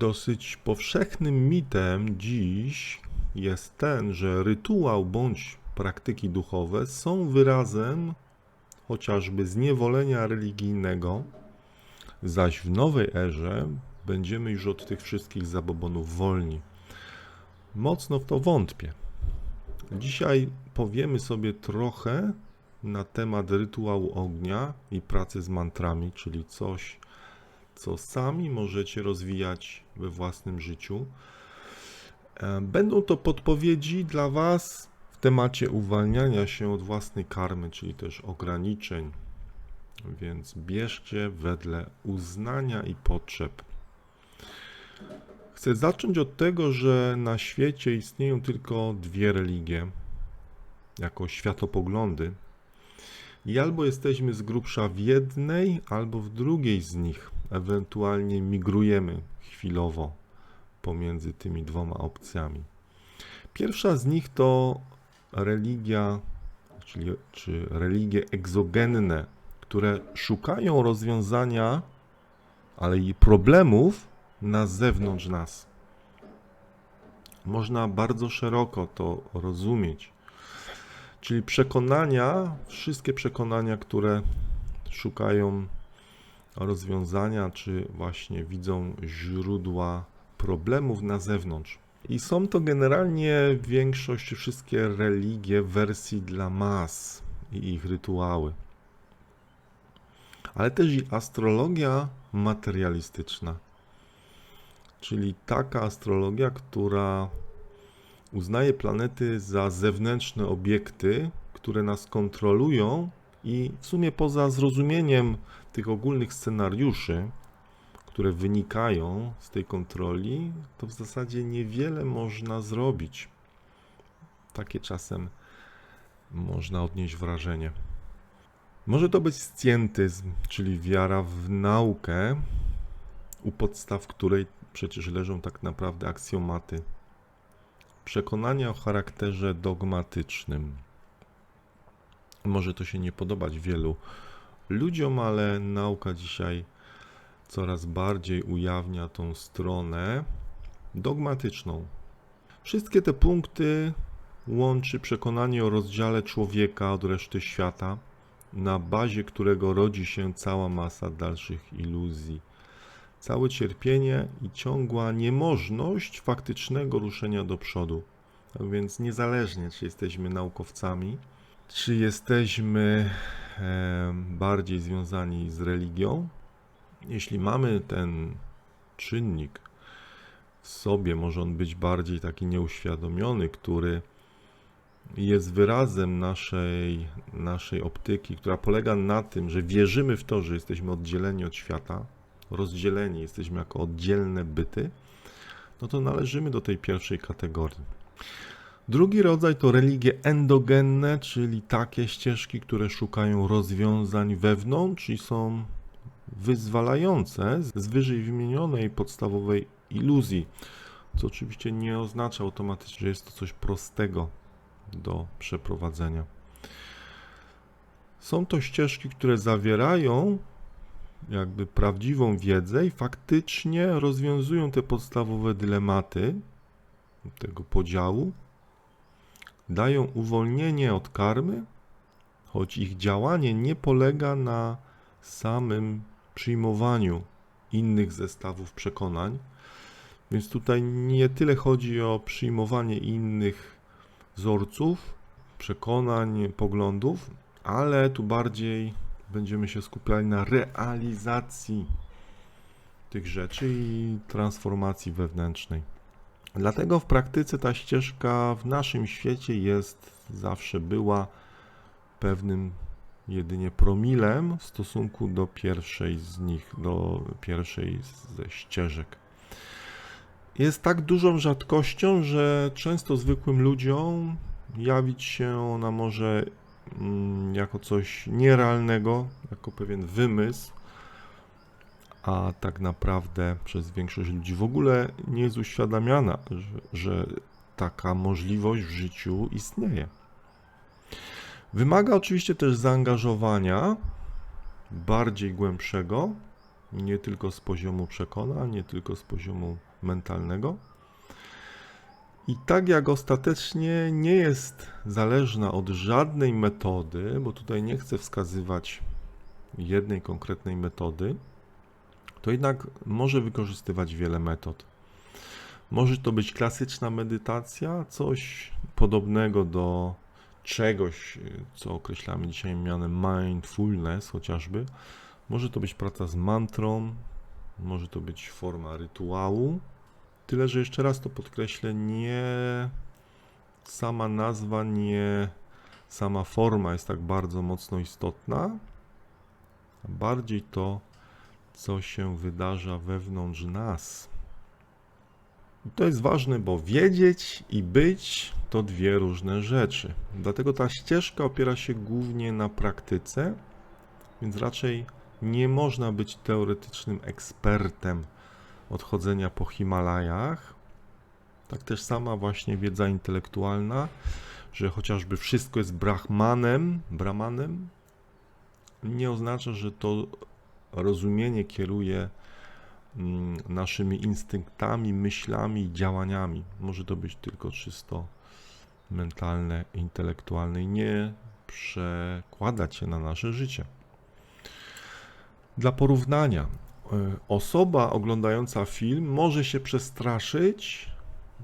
Dosyć powszechnym mitem dziś jest ten, że rytuał bądź praktyki duchowe są wyrazem chociażby zniewolenia religijnego, zaś w nowej erze będziemy już od tych wszystkich zabobonów wolni. Mocno w to wątpię. Dzisiaj powiemy sobie trochę na temat rytuału ognia i pracy z mantrami, czyli coś, co sami możecie rozwijać we własnym życiu. E, Będą to podpowiedzi dla Was w temacie uwalniania się od własnej karmy, czyli też ograniczeń. Więc bierzcie wedle uznania i potrzeb. Chcę zacząć od tego, że na świecie istnieją tylko dwie religie, jako światopoglądy. I albo jesteśmy z grubsza w jednej, albo w drugiej z nich. Ewentualnie migrujemy chwilowo pomiędzy tymi dwoma opcjami. Pierwsza z nich to religia, czyli czy religie egzogenne, które szukają rozwiązania, ale i problemów na zewnątrz nas. Można bardzo szeroko to rozumieć. Czyli przekonania, wszystkie przekonania, które szukają rozwiązania, czy właśnie widzą źródła problemów na zewnątrz. I są to generalnie większość, wszystkie religie wersji dla mas i ich rytuały. Ale też i astrologia materialistyczna, czyli taka astrologia, która uznaje planety za zewnętrzne obiekty, które nas kontrolują i w sumie poza zrozumieniem tych ogólnych scenariuszy, które wynikają z tej kontroli, to w zasadzie niewiele można zrobić. Takie czasem można odnieść wrażenie. Może to być scjentyzm, czyli wiara w naukę, u podstaw której przecież leżą tak naprawdę aksjomaty przekonania o charakterze dogmatycznym. Może to się nie podobać wielu ludziom, ale nauka dzisiaj coraz bardziej ujawnia tą stronę dogmatyczną. Wszystkie te punkty łączy przekonanie o rozdziale człowieka od reszty świata, na bazie którego rodzi się cała masa dalszych iluzji całe cierpienie i ciągła niemożność faktycznego ruszenia do przodu. Tak więc niezależnie, czy jesteśmy naukowcami, czy jesteśmy bardziej związani z religią, jeśli mamy ten czynnik w sobie, może on być bardziej taki nieuświadomiony, który jest wyrazem naszej, naszej optyki, która polega na tym, że wierzymy w to, że jesteśmy oddzieleni od świata, rozdzieleni, jesteśmy jako oddzielne byty, no to należymy do tej pierwszej kategorii. Drugi rodzaj to religie endogenne, czyli takie ścieżki, które szukają rozwiązań wewnątrz i są wyzwalające z wyżej wymienionej podstawowej iluzji, co oczywiście nie oznacza automatycznie, że jest to coś prostego do przeprowadzenia. Są to ścieżki, które zawierają jakby prawdziwą wiedzę i faktycznie rozwiązują te podstawowe dylematy tego podziału, dają uwolnienie od karmy, choć ich działanie nie polega na samym przyjmowaniu innych zestawów przekonań. Więc tutaj nie tyle chodzi o przyjmowanie innych wzorców, przekonań, poglądów, ale tu bardziej będziemy się skupiali na realizacji tych rzeczy i transformacji wewnętrznej. Dlatego w praktyce ta ścieżka w naszym świecie jest, zawsze była pewnym jedynie promilem w stosunku do pierwszej z nich, do pierwszej ze ścieżek. Jest tak dużą rzadkością, że często zwykłym ludziom jawić się ona może Mm, jako coś nierealnego, jako pewien wymysł, a tak naprawdę przez większość ludzi w ogóle nie jest uświadamiana, że, że taka możliwość w życiu istnieje. Wymaga oczywiście też zaangażowania bardziej głębszego nie tylko z poziomu przekonań, nie tylko z poziomu mentalnego. I tak jak ostatecznie nie jest zależna od żadnej metody, bo tutaj nie chcę wskazywać jednej konkretnej metody, to jednak może wykorzystywać wiele metod. Może to być klasyczna medytacja, coś podobnego do czegoś, co określamy dzisiaj mianem mindfulness chociażby. Może to być praca z mantrą, może to być forma rytuału. Tyle, że jeszcze raz to podkreślę, nie sama nazwa, nie sama forma jest tak bardzo mocno istotna, bardziej to, co się wydarza wewnątrz nas. I to jest ważne, bo wiedzieć i być to dwie różne rzeczy. Dlatego ta ścieżka opiera się głównie na praktyce, więc raczej nie można być teoretycznym ekspertem odchodzenia po Himalajach. Tak też sama właśnie wiedza intelektualna, że chociażby wszystko jest brahmanem, brahmanem, nie oznacza, że to rozumienie kieruje mm, naszymi instynktami, myślami działaniami. Może to być tylko czysto mentalne, intelektualne i nie przekładać się na nasze życie. Dla porównania, e, osoba oglądająca film może się przestraszyć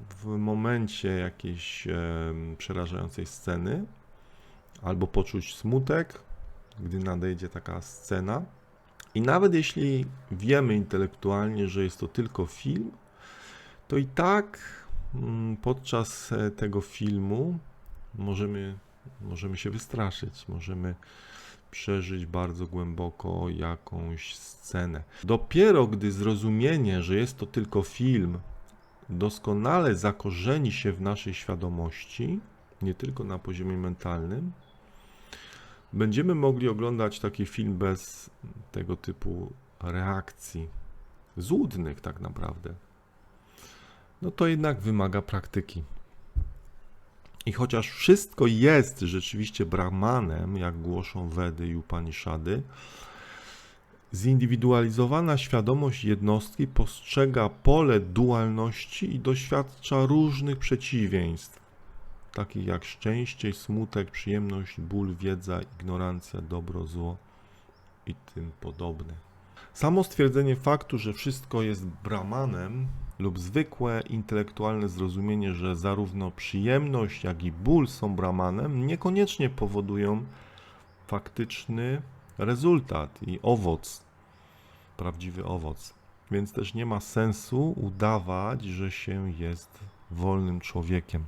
w momencie jakiejś e, przerażającej sceny, albo poczuć smutek, gdy nadejdzie taka scena. I nawet jeśli wiemy intelektualnie, że jest to tylko film, to i tak mm, podczas e, tego filmu możemy, możemy się wystraszyć, możemy przeżyć bardzo głęboko jakąś scenę. Dopiero gdy zrozumienie, że jest to tylko film, doskonale zakorzeni się w naszej świadomości, nie tylko na poziomie mentalnym, będziemy mogli oglądać taki film bez tego typu reakcji, złudnych tak naprawdę. No to jednak wymaga praktyki. I chociaż wszystko jest rzeczywiście brahmanem, jak głoszą Wedy i Upanishady, zindywidualizowana świadomość jednostki postrzega pole dualności i doświadcza różnych przeciwieństw, takich jak szczęście, smutek, przyjemność, ból, wiedza, ignorancja, dobro, zło i tym podobne. Samo stwierdzenie faktu, że wszystko jest brahmanem, lub zwykłe intelektualne zrozumienie, że zarówno przyjemność, jak i ból są brahmanem, niekoniecznie powodują faktyczny rezultat i owoc, prawdziwy owoc. Więc też nie ma sensu udawać, że się jest wolnym człowiekiem.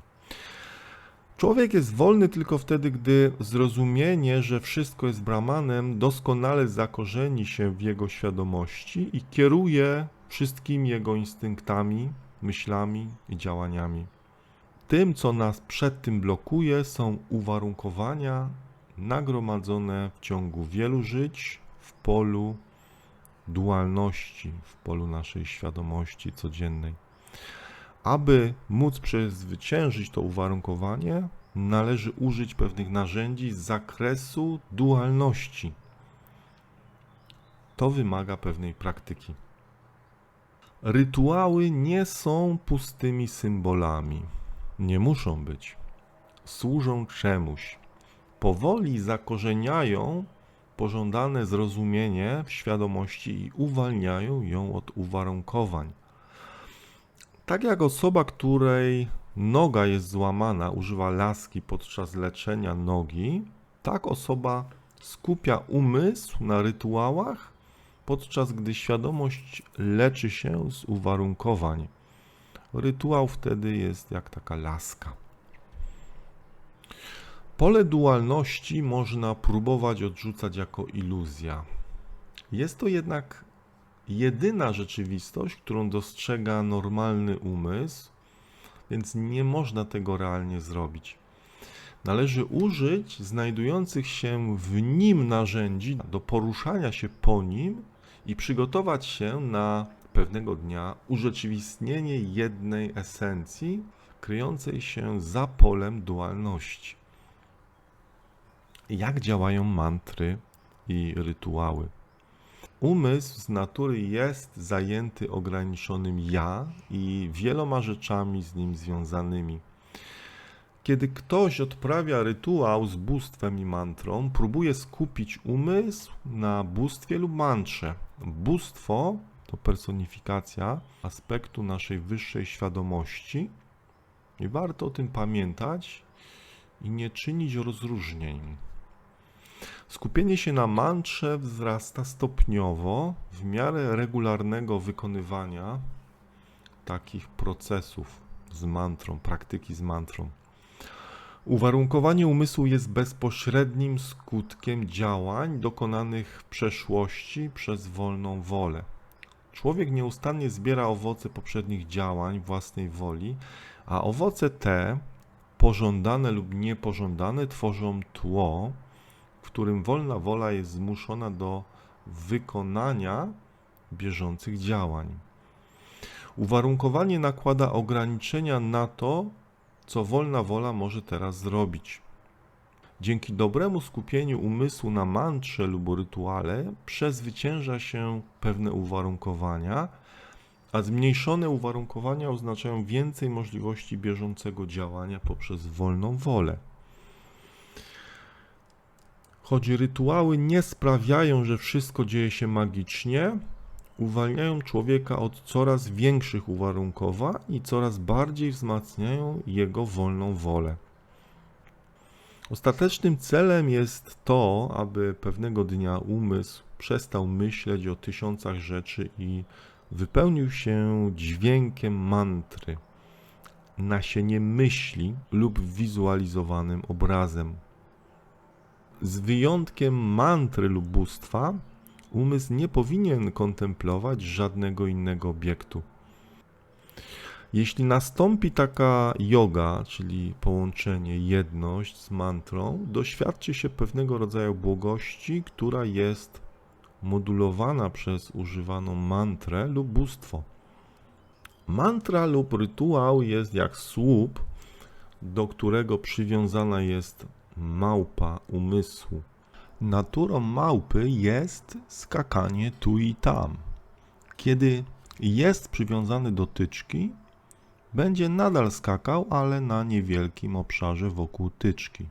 Człowiek jest wolny tylko wtedy, gdy zrozumienie, że wszystko jest brahmanem, doskonale zakorzeni się w jego świadomości i kieruje wszystkimi jego instynktami, myślami i działaniami. Tym, co nas przed tym blokuje, są uwarunkowania nagromadzone w ciągu wielu żyć w polu dualności, w polu naszej świadomości codziennej. Aby móc przezwyciężyć to uwarunkowanie, należy użyć pewnych narzędzi z zakresu dualności. To wymaga pewnej praktyki. Rytuały nie są pustymi symbolami. Nie muszą być. Służą czemuś. Powoli zakorzeniają pożądane zrozumienie w świadomości i uwalniają ją od uwarunkowań. Tak jak osoba, której noga jest złamana, używa laski podczas leczenia nogi, tak osoba skupia umysł na rytuałach podczas gdy świadomość leczy się z uwarunkowań. Rytuał wtedy jest jak taka laska. Pole dualności można próbować odrzucać jako iluzja. Jest to jednak jedyna rzeczywistość, którą dostrzega normalny umysł, więc nie można tego realnie zrobić. Należy użyć znajdujących się w nim narzędzi do poruszania się po nim i przygotować się na pewnego dnia urzeczywistnienie jednej esencji kryjącej się za polem dualności. Jak działają mantry i rytuały? Umysł z natury jest zajęty ograniczonym ja i wieloma rzeczami z nim związanymi. Kiedy ktoś odprawia rytuał z bóstwem i mantrą, próbuje skupić umysł na bóstwie lub mantrze. Bóstwo to personifikacja aspektu naszej wyższej świadomości i warto o tym pamiętać i nie czynić rozróżnień. Skupienie się na mantrze wzrasta stopniowo w miarę regularnego wykonywania takich procesów z mantrą, praktyki z mantrą. Uwarunkowanie umysłu jest bezpośrednim skutkiem działań dokonanych w przeszłości przez wolną wolę. Człowiek nieustannie zbiera owoce poprzednich działań własnej woli, a owoce te, pożądane lub niepożądane, tworzą tło, którym wolna wola jest zmuszona do wykonania bieżących działań. Uwarunkowanie nakłada ograniczenia na to, co wolna wola może teraz zrobić. Dzięki dobremu skupieniu umysłu na mantrze lub rytuale przezwycięża się pewne uwarunkowania, a zmniejszone uwarunkowania oznaczają więcej możliwości bieżącego działania poprzez wolną wolę. Choć rytuały nie sprawiają, że wszystko dzieje się magicznie, uwalniają człowieka od coraz większych uwarunkowań i coraz bardziej wzmacniają jego wolną wolę. Ostatecznym celem jest to, aby pewnego dnia umysł przestał myśleć o tysiącach rzeczy i wypełnił się dźwiękiem mantry, nasieniem myśli lub wizualizowanym obrazem. Z wyjątkiem mantry lub bóstwa, umysł nie powinien kontemplować żadnego innego obiektu. Jeśli nastąpi taka yoga, czyli połączenie, jedność z mantrą, doświadczy się pewnego rodzaju błogości, która jest modulowana przez używaną mantrę lub bóstwo. Mantra lub rytuał jest jak słup, do którego przywiązana jest małpa umysłu. Naturą małpy jest skakanie tu i tam. Kiedy jest przywiązany do tyczki, będzie nadal skakał, ale na niewielkim obszarze wokół tyczki.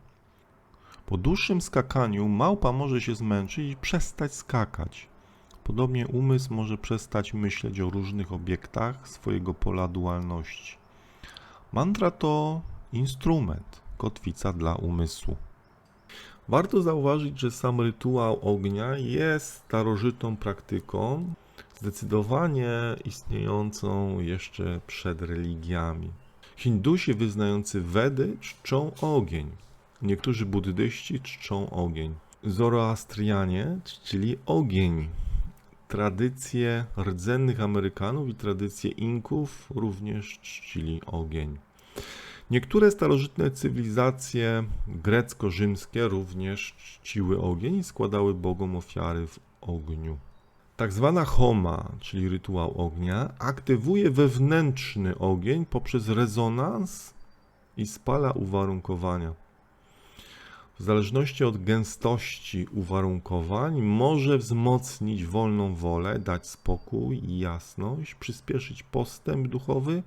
Po dłuższym skakaniu małpa może się zmęczyć i przestać skakać. Podobnie umysł może przestać myśleć o różnych obiektach swojego pola dualności. Mantra to instrument, kotwica dla umysłu. Warto zauważyć, że sam rytuał ognia jest starożytną praktyką, zdecydowanie istniejącą jeszcze przed religiami. Hindusi wyznający Wedy czczą ogień. Niektórzy buddyści czczą ogień. Zoroastrianie czcili ogień. Tradycje rdzennych Amerykanów i tradycje Inków również czcili ogień. Niektóre starożytne cywilizacje grecko-rzymskie również czciły ogień i składały bogom ofiary w ogniu. Tak zwana homa, czyli rytuał ognia, aktywuje wewnętrzny ogień poprzez rezonans i spala uwarunkowania. W zależności od gęstości uwarunkowań może wzmocnić wolną wolę, dać spokój i jasność, przyspieszyć postęp duchowy,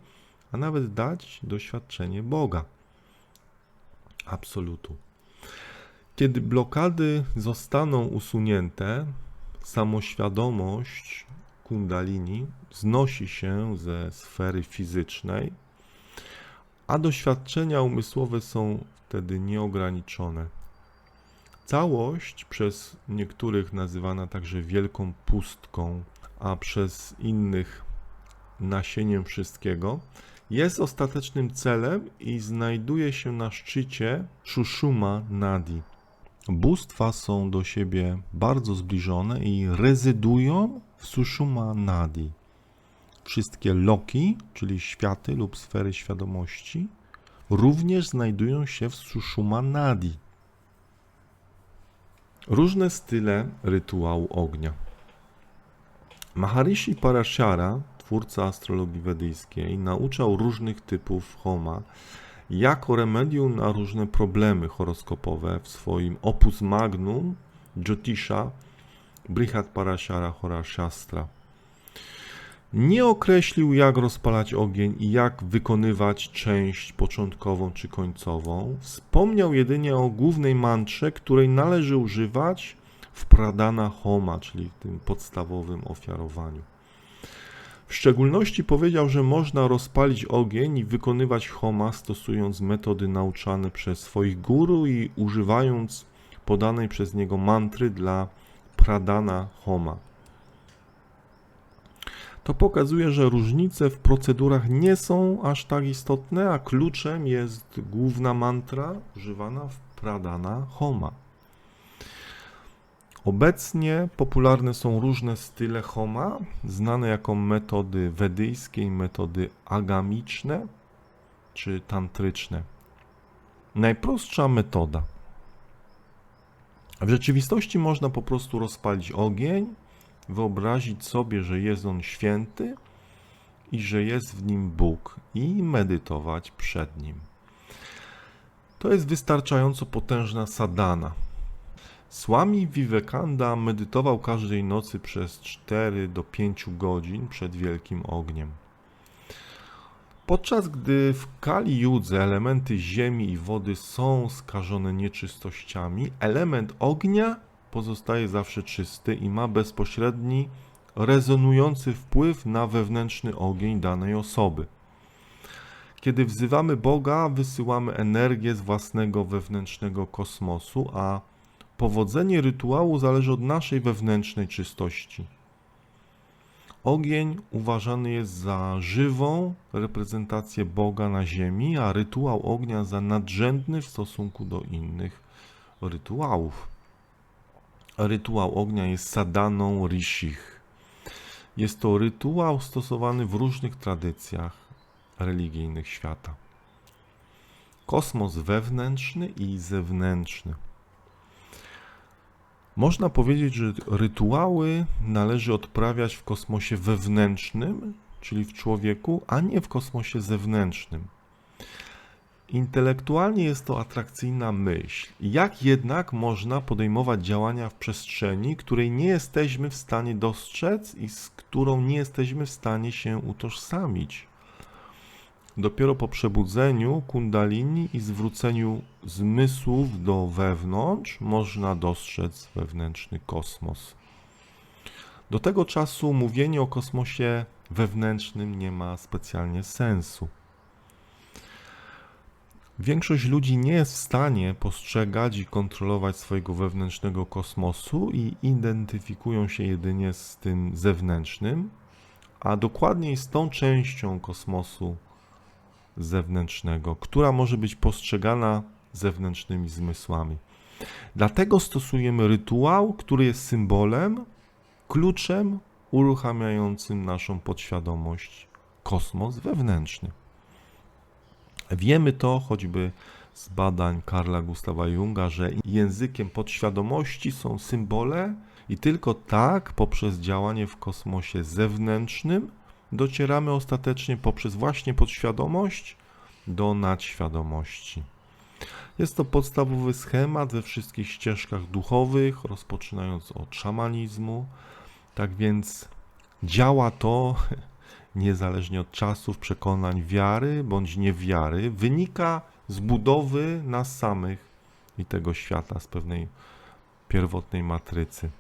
a nawet dać doświadczenie Boga. Absolutu. Kiedy blokady zostaną usunięte, samoświadomość kundalini znosi się ze sfery fizycznej, a doświadczenia umysłowe są wtedy nieograniczone. Całość przez niektórych nazywana także wielką pustką, a przez innych nasieniem wszystkiego, jest ostatecznym celem i znajduje się na szczycie Shushuma Nadi. Bóstwa są do siebie bardzo zbliżone i rezydują w Sushuma Nadi. Wszystkie loki, czyli światy lub sfery świadomości, również znajdują się w Sushuma Nadi. Różne style rytuału ognia. Maharishi Parashara, twórca astrologii wedyjskiej, nauczał różnych typów homa, jako remedium na różne problemy horoskopowe w swoim opus magnum Jyotisha Brihat Parashara Hora Shastra. Nie określił, jak rozpalać ogień i jak wykonywać część początkową czy końcową. Wspomniał jedynie o głównej mantrze, której należy używać w pradana homa, czyli tym podstawowym ofiarowaniu. W szczególności powiedział, że można rozpalić ogień i wykonywać homa stosując metody nauczane przez swoich guru i używając podanej przez niego mantry dla pradana homa. To pokazuje, że różnice w procedurach nie są aż tak istotne, a kluczem jest główna mantra używana w pradana homa. Obecnie popularne są różne style homa, znane jako metody wedyjskie metody agamiczne czy tantryczne. Najprostsza metoda. W rzeczywistości można po prostu rozpalić ogień, wyobrazić sobie, że jest on święty i że jest w nim Bóg i medytować przed nim. To jest wystarczająco potężna sadana. Swami Vivekananda medytował każdej nocy przez 4 do 5 godzin przed wielkim ogniem. Podczas gdy w Kali Judze elementy ziemi i wody są skażone nieczystościami, element ognia pozostaje zawsze czysty i ma bezpośredni, rezonujący wpływ na wewnętrzny ogień danej osoby. Kiedy wzywamy Boga, wysyłamy energię z własnego wewnętrznego kosmosu, a powodzenie rytuału zależy od naszej wewnętrznej czystości. Ogień uważany jest za żywą reprezentację Boga na ziemi, a rytuał ognia za nadrzędny w stosunku do innych rytuałów. Rytuał ognia jest sadaną rishich. Jest to rytuał stosowany w różnych tradycjach religijnych świata. Kosmos wewnętrzny i zewnętrzny. Można powiedzieć, że rytuały należy odprawiać w kosmosie wewnętrznym, czyli w człowieku, a nie w kosmosie zewnętrznym. Intelektualnie jest to atrakcyjna myśl. Jak jednak można podejmować działania w przestrzeni, której nie jesteśmy w stanie dostrzec i z którą nie jesteśmy w stanie się utożsamić? Dopiero po przebudzeniu kundalini i zwróceniu zmysłów do wewnątrz można dostrzec wewnętrzny kosmos. Do tego czasu mówienie o kosmosie wewnętrznym nie ma specjalnie sensu. Większość ludzi nie jest w stanie postrzegać i kontrolować swojego wewnętrznego kosmosu i identyfikują się jedynie z tym zewnętrznym, a dokładniej z tą częścią kosmosu zewnętrznego, która może być postrzegana zewnętrznymi zmysłami. Dlatego stosujemy rytuał, który jest symbolem, kluczem uruchamiającym naszą podświadomość, kosmos wewnętrzny. Wiemy to choćby z badań Karla Gustawa Junga, że językiem podświadomości są symbole i tylko tak poprzez działanie w kosmosie zewnętrznym docieramy ostatecznie poprzez właśnie podświadomość do nadświadomości. Jest to podstawowy schemat we wszystkich ścieżkach duchowych, rozpoczynając od szamanizmu. Tak więc działa to niezależnie od czasów, przekonań, wiary bądź niewiary, wynika z budowy nas samych i tego świata, z pewnej pierwotnej matrycy.